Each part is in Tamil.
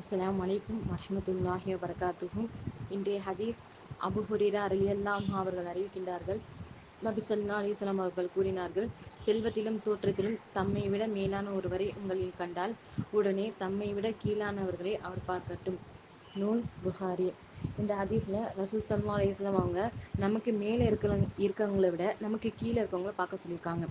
அஸ்லாம் அலைக்கும் வரமத்துல்லாஹி வபரகாத்துஹும் இன்றைய ஹதீஸ் அபு ஹுரேரா ரலியல்லாஹு அவர்கள் அறிவிக்கின்றார்கள். நபி ஸல்லல்லாஹு அலைஹி அவர்கள் கூறினார்கள் செல்வத்திலும் தோற்றத்திலும் தம்மை விட மேலான ஒருவரை உங்களில் கண்டால் உடனே தம்மை விட கீழானவர்களை அவர் பார்க்கட்டும். நூல் புகாரி. இந்த ஹதீஸில் ரசூல் சல்லா அலிஸ்லாம் அவங்க நமக்கு மேலே இருக்கிறவங்க இருக்கவங்கள விட நமக்கு கீழே இருக்கவங்கள பார்க்க சொல்லியிருக்காங்க.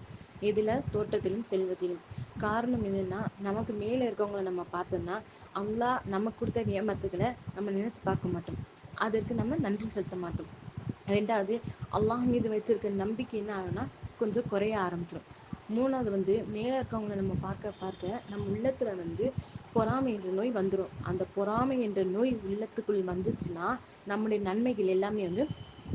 இதில் தோற்றத்திலும் செல்வத்திலும். காரணம் என்னன்னா நமக்கு மேலே இருக்கவங்கள நம்ம பார்த்தோம்னா அவங்களா நமக்கு கொடுத்த நியமத்துக்களை நம்ம நினைச்சு பார்க்க மாட்டோம். அதற்கு நம்ம நன்றி செலுத்த மாட்டோம். ரெண்டாவது அல்லாஹ் மீது வச்சிருக்க நம்பிக்கை என்ன ஆகுதுன்னா கொஞ்சம் குறைய ஆரம்பிச்சிடும் மூணாவது வந்து மேலே இருக்கவங்களை நம்ம பார்க்க பார்க்க நம்ம உள்ளத்துல வந்து பொறாமை என்ற நோய் வந்துடும் அந்த பொறாமை என்ற நோய் உள்ளத்துக்குள் வந்துச்சுன்னா நம்முடைய நன்மைகள் எல்லாமே வந்து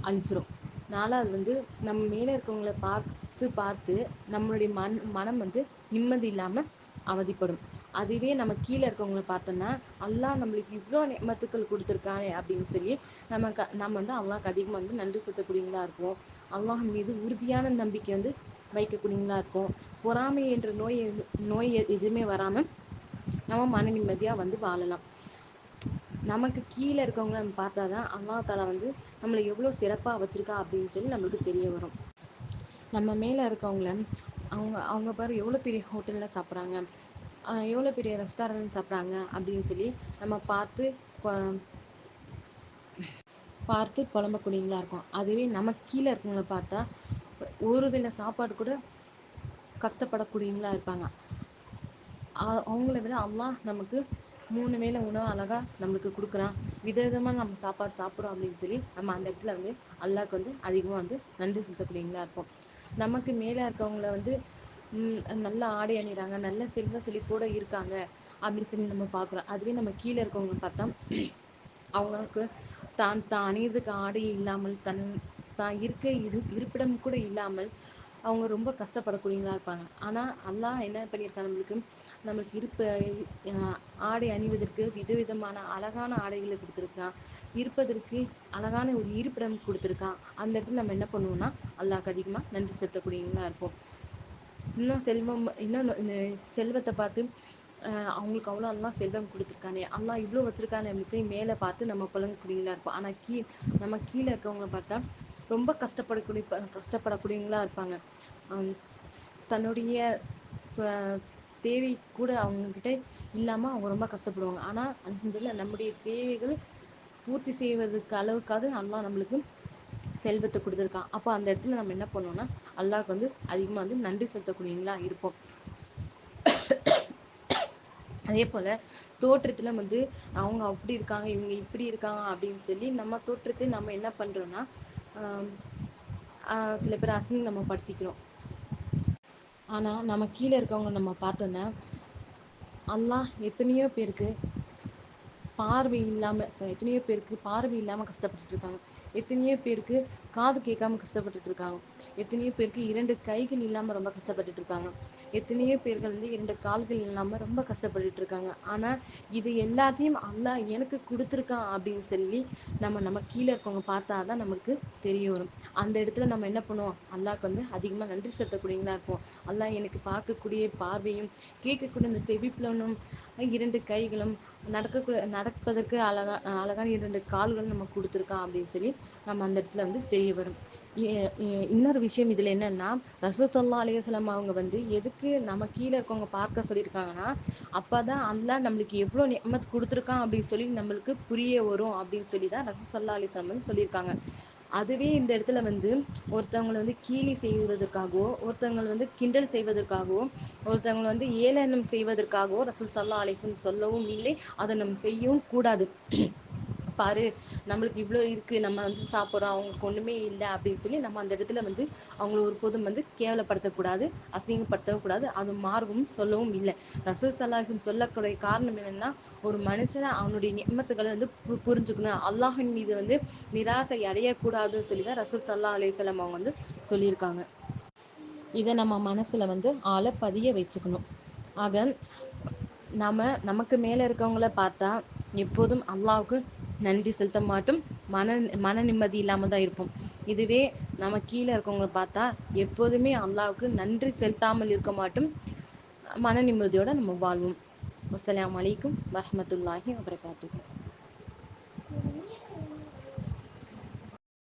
அழிச்சிரும் நாலாவது வந்து நம்ம மேலே இருக்கவங்கள பார்த்து பார்த்து நம்மளுடைய மன் மனம் வந்து நிம்மதி இல்லாமல் அவதிப்படும். அதுவே நம்ம கீழே இருக்கவங்கள பார்த்தோம்னா அல்லாஹ் நம்மளுக்கு இவ்வளோ நியமத்துக்கள் கொடுத்துருக்கானே அப்படின்னு சொல்லி நம்ம க நம்ம வந்து அல்லாஹ்க்கு அதிகமாக வந்து நன்றி செலுத்தக்கூடியவங்களா இருப்போம். அல்லாஹ் மீது உறுதியான நம்பிக்கை வந்து வைக்கக்கூடியவங்களா இருப்போம். பொறாமை என்ற நோய் நோய் எதுவுமே வராமல் நம்ம மன நிம்மதியாக வந்து வாழலாம். நமக்கு கீழே இருக்கவங்கள நம்ம பார்த்தா தான் அல்லா தாலா வந்து நம்மளை எவ்வளோ சிறப்பாக வச்சுருக்கா அப்படின்னு சொல்லி நம்மளுக்கு தெரிய வரும். நம்ம மேலே இருக்கவங்கள அவங்க அவங்க பாரு எவ்வளோ பெரிய ஹோட்டலில் சாப்பிட்றாங்க. எவ்வளோ பெரிய ரெஸ்டாரண்ட் சாப்பிட்றாங்க அப்படின்னு சொல்லி நம்ம பார்த்து பார்த்து புலம்பக்கூடியங்களா இருக்கும். அதுவே நம்ம கீழே இருக்கவங்கள பார்த்தா ஒரு வேளை சாப்பாடு கூட கஷ்டப்படக்கூடியவங்களா இருப்பாங்க. அவங்கள விட அவ்வளோ நமக்கு மூணு வேளை உணவு அழகாக நம்மளுக்கு கொடுக்குறான். விதவிதமாக நம்ம சாப்பாடு சாப்பிட்றோம் அப்படின்னு சொல்லி நம்ம அந்த இடத்துல வந்து அல்லாவுக்கு வந்து அதிகமாக வந்து நன்றி செலுத்தக்கூடியவங்களா இருப்போம். நமக்கு மேலே இருக்கவங்கள வந்து நல்ல ஆடை அணிகிறாங்க நல்ல செல்வ செழிப்போட இருக்காங்க அப்படின்னு சொல்லி நம்ம பார்க்குறோம். அதுவே நம்ம கீழே இருக்கவங்க பார்த்தா அவங்களுக்கு தான் தான் அணியதுக்கு ஆடை இல்லாமல் தன் தான் இருக்க இரு இருப்பிடம் கூட இல்லாமல் அவங்க ரொம்ப கஷ்டப்படக்கூடியவங்களா இருப்பாங்க. ஆனால் அல்லாஹ் என்ன பண்ணியிருக்கான் நம்மளுக்கு? நம்மளுக்கு இருப்ப ஆடை அணிவதற்கு விதவிதமான அழகான ஆடைகளை கொடுத்துருக்கான். இருப்பதற்கு அழகான ஒரு இருப்பிடம் கொடுத்துருக்கான். அந்த இடத்துல நம்ம என்ன பண்ணுவோம்னா அல்லாஹ்க்கு அதிகமாக நன்றி செலுத்தக்கூடியவங்களா இருப்போம். இன்னும் செல்வம் இன்னும் செல்வத்தை பார்த்து அவங்களுக்கு அவ்வளோ அல்லா செல்வம் கொடுத்துருக்கானே. அல்லா இவ்வளோ வச்சிருக்கானே அப்படின்னு சொல்லி மேலே பார்த்து நம்ம புலங்கக்கூடியவங்களா இருப்போம். ஆனால் கீ நம்ம கீழே இருக்கவங்களை பார்த்தா ரொம்ப கஷ்டப்படக்கூடிய கஷ்டப்படக்கூடியவங்களா இருப்பாங்க. தன்னுடைய தேவை கூட அவங்கக்கிட்ட இல்லாமல் அவங்க ரொம்ப கஷ்டப்படுவாங்க. ஆனால் அந்த நம்முடைய தேவைகள் பூர்த்தி செய்வதற்கு அளவுக்காவது அல்லா நம்மளுக்கு செல்வத்தை கொடுத்துருக்கான். அப்போ அந்த இடத்துல நம்ம என்ன பண்ணுவோம்னா அல்லாவுக்கு வந்து அதிகமாக வந்து நன்றி செலுத்தக்கூடியவங்களா இருப்போம். அதே போல் தோற்றத்தில் வந்து அவங்க அப்படி இருக்காங்க இவங்க இப்படி இருக்காங்க அப்படின்னு சொல்லி நம்ம தோற்றத்தை நம்ம என்ன பண்ணுறோன்னா சில பேர் அசிங்கம் நம்ம படுத்திக்கிறோம். ஆனால் நம்ம கீழே இருக்கவங்க நம்ம பார்த்தோன்னா அல்லாஹ் எத்தனையோ பேருக்கு பார்வை இல்லாமல் எத்தனையோ பேருக்கு பார்வை இல்லாமல் கஷ்டப்பட்டுட்டு இருக்காங்க. எத்தனையோ பேருக்கு காது கேட்காம கஷ்டப்பட்டுட்டு இருக்காங்க. எத்தனையோ பேருக்கு இரண்டு கைகள் இல்லாமல் ரொம்ப கஷ்டப்பட்டுட்டு இருக்காங்க. எத்தனையோ பேர்கள் வந்து இரண்டு கால்கள் இல்லாமல் ரொம்ப கஷ்டப்பட்டுட்டு இருக்காங்க. ஆனால் இது எல்லாத்தையும் அல்லா எனக்கு கொடுத்துருக்கான் அப்படின்னு சொல்லி நம்ம நம்ம கீழே இருக்கவங்க பார்த்தா தான் நமக்கு தெரிய வரும். அந்த இடத்துல நம்ம என்ன பண்ணுவோம்? அல்லாக்கு வந்து அதிகமாக நன்றி செலுத்தக்கூடியவங்களா இருப்போம். அல்லா எனக்கு பார்க்கக்கூடிய பார்வையும் கேட்கக்கூடிய இந்த செவிப்புலனும் இரண்டு கைகளும் நடக்கக்கூடிய நடப்பதற்கு அழகா அழகான இரண்டு கால்களும் நம்ம கொடுத்துருக்கான் அப்படின்னு சொல்லி நம்ம அந்த இடத்துல வந்து தெரிய வரும். இன்னொரு விஷயம் இதில் என்னன்னா ரசூத்தல்லா அலையசலம் அவங்க வந்து எதுக்கு நம்ம கீழே இருக்கவங்க பார்க்க சொல்லியிருக்காங்கன்னா அப்போ தான் அல்லா நம்மளுக்கு எவ்வளோ நியமத் கொடுத்துருக்கான் அப்படின்னு சொல்லி நம்மளுக்கு புரிய வரும் அப்படின்னு சொல்லி தான் ரசூசல்லா அலிஸ்லாம் வந்து சொல்லியிருக்காங்க. அதுவே இந்த இடத்துல வந்து ஒருத்தவங்களை வந்து கீழி செய்வதற்காகவோ ஒருத்தவங்களை வந்து கிண்டல் செய்வதற்காகவோ ஒருத்தவங்களை வந்து ஏளனம் செய்வதற்காகவோ ரசூல் சல்லா அலிஸ்லம் சொல்லவும் இல்லை. அதை நம்ம செய்யவும் கூடாது. பாரு நம்மளுக்கு இவ்வளோ இருக்குது நம்ம வந்து சாப்பிட்றோம் அவங்களுக்கு ஒன்றுமே இல்லை அப்படின்னு சொல்லி நம்ம அந்த இடத்துல வந்து அவங்கள ஒரு போதும் வந்து கேவலப்படுத்தக்கூடாது அசிங்கப்படுத்தவும் கூடாது அது மார்க்கமும் சொல்லவும் இல்லை. ரசூல் சல்லாஹம் சொல்லக்கூடிய காரணம் என்னென்னா ஒரு மனுஷனை அவனுடைய நியமத்துக்களை வந்து புரிஞ்சுக்கணும். அல்லாஹின் மீது வந்து நிராசை அடையக்கூடாதுன்னு சொல்லி தான் ரசூல் சல்லா அலையம் அவங்க வந்து சொல்லியிருக்காங்க. இதை நம்ம மனசில் வந்து ஆளை பதிய வச்சுக்கணும். ஆக நம்ம நமக்கு மேலே இருக்கவங்கள பார்த்தா எப்போதும் அல்லாவுக்கு நன்றி செலுத்த மாட்டோம். மன மன நிம்மதி இல்லாமல் தான் இருப்போம். இதுவே நம்ம கீழே இருக்கவங்கள பார்த்தா எப்போதுமே அல்லாவுக்கு நன்றி செலுத்தாமல் இருக்க மாட்டோம். மன நிம்மதியோட நம்ம வாழ்வோம். அஸ்லாம் அலைக்கும் வரமத்துல்லாஹி வபரகாத்துஹு.